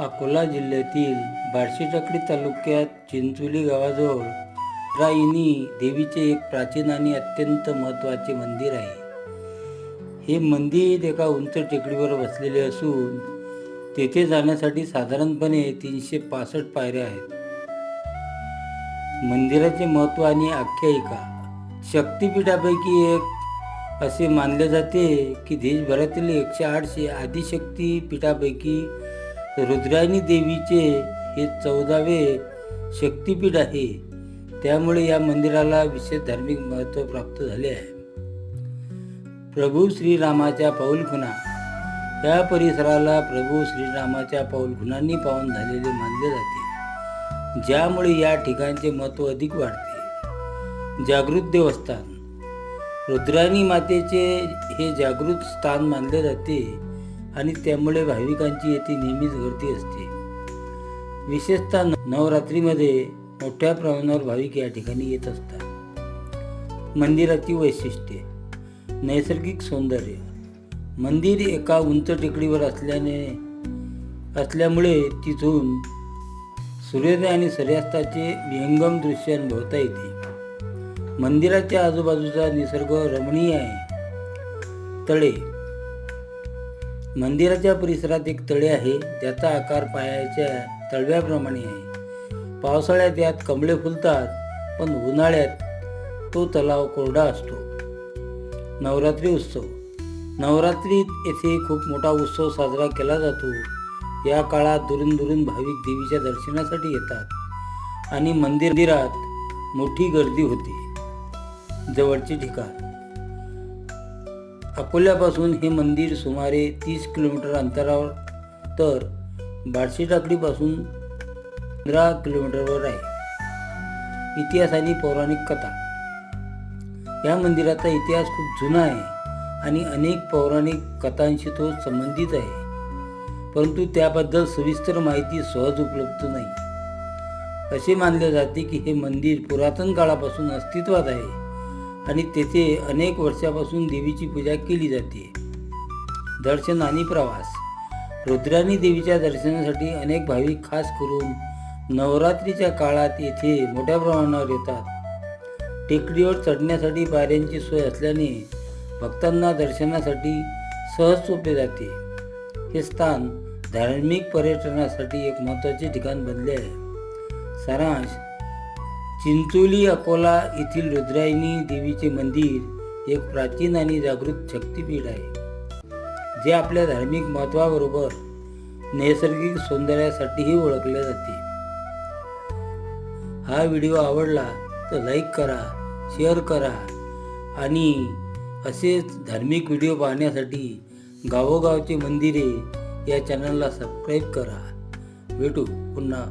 अकोला जिल्ह्यातील बार्शी तालुक्यात चिंचोली गावाजवळ रायिनी देवीचे एक प्राचीन आणि अत्यंत महत्त्वाचे मंदिर आहे. हे मंदिर एका उंच टेकडीवर बसलेले असून तेथे जाण्यासाठी साधारणपणे तीनशे पासष्ट पायऱ्या आहेत. मंदिराचे महत्त्व आणि आख्यायिका शक्तिपीठापैकी एक असे मानले जाते की देशभरातील एकशे आठशे आदिशक्ती पीठापैकी रुद्रायणी देवीचे हे चौदावे शक्तिपीठ आहे. त्यामुळे या मंदिराला विशेष धार्मिक महत्त्व प्राप्त झाले आहे. प्रभू श्रीरामाच्या पाऊलखुणा या परिसराला प्रभू श्रीरामाच्या पाऊलखुणांनी पावन झालेले मानले जाते. ज्यामुळे या ठिकाणचे महत्त्व अधिक वाढते. जागृत देवस्थान. रुद्रायणी मातेचे हे जागृत स्थान मानले जाते. आणि त्यामुळे भाविकांची येथे नेहमीच गर्दी असते. विशेषतः नवरात्रीमध्ये मोठ्या प्रमाणावर भाविक या ठिकाणी येत असतात. मंदिराची वैशिष्ट्ये. नैसर्गिक सौंदर्य. मंदिर एका उंच टेकडीवर असल्याने असल्यामुळे तिथून सूर्योदय आणि सूर्यास्ताचे विहंगम दृश्य अनुभवता येते. मंदिराच्या आजूबाजूचा निसर्ग रमणीय आहे. तळे. मंदिराच्या परिसरात एक तळे आहे ज्याचा आकार पायाच्या तळव्याप्रमाणे आहे. पावसाळ्यात यात कमळे फुलतात पण उन्हाळ्यात तो तलाव कोरडा असतो. नवरात्री उत्सव. नवरात्रीत येथे खूप मोठा उत्सव साजरा केला जातो. या काळात दुरून दुरून भाविक देवीच्या दर्शनासाठी येतात आणि मंदिरात मोठी गर्दी होते. जवळचे ठिकाण. अकोल्यापासून हे मंदिर सुमारे तीस किलोमीटर अंतरावर तर बार्शी टाकडीपासून पंधरा किलोमीटरवर आहे. इतिहास आणि पौराणिक कथा. या मंदिराचा इतिहास खूप जुना आहे आणि अनेक पौराणिक कथांशी तो संबंधित आहे. परंतु त्याबद्दल सविस्तर माहिती सहज उपलब्ध नाही. असे मानले जाते की हे मंदिर पुरातन काळापासून अस्तित्वात आहे. आणि तेथे अनेक वर्षापासून देवीची पूजा केली जाते. दर्शन आणि प्रवास. रुद्राणी देवीच्या दर्शनासाठी अनेक भाविक खास करून नवरात्रीच्या काळात येथे मोठ्या प्रमाणावर येतात. टेकडीवर चढण्यासाठी पायऱ्यांची सोय असल्याने भक्तांना दर्शनासाठी सहज सोपे जाते. हे स्थान धार्मिक पर्यटनासाठी एक महत्त्वाचे ठिकाण बनले आहे. सारांश चिंचोली अकोला येथील रुद्रायणी देवीचे मंदिर एक प्राचीन आणि जागृत शक्तिपीठ आहे जे आपल्या धार्मिक महत्त्वाबरोबर नैसर्गिक सौंदर्यासाठीही ओळखले जाते. हा व्हिडिओ आवडला तर लाईक करा शेअर करा आणि असेच धार्मिक व्हिडिओ पाहण्यासाठी गावोगावचे मंदिरे या चॅनलला सबस्क्राईब करा. भेटू पुन्हा.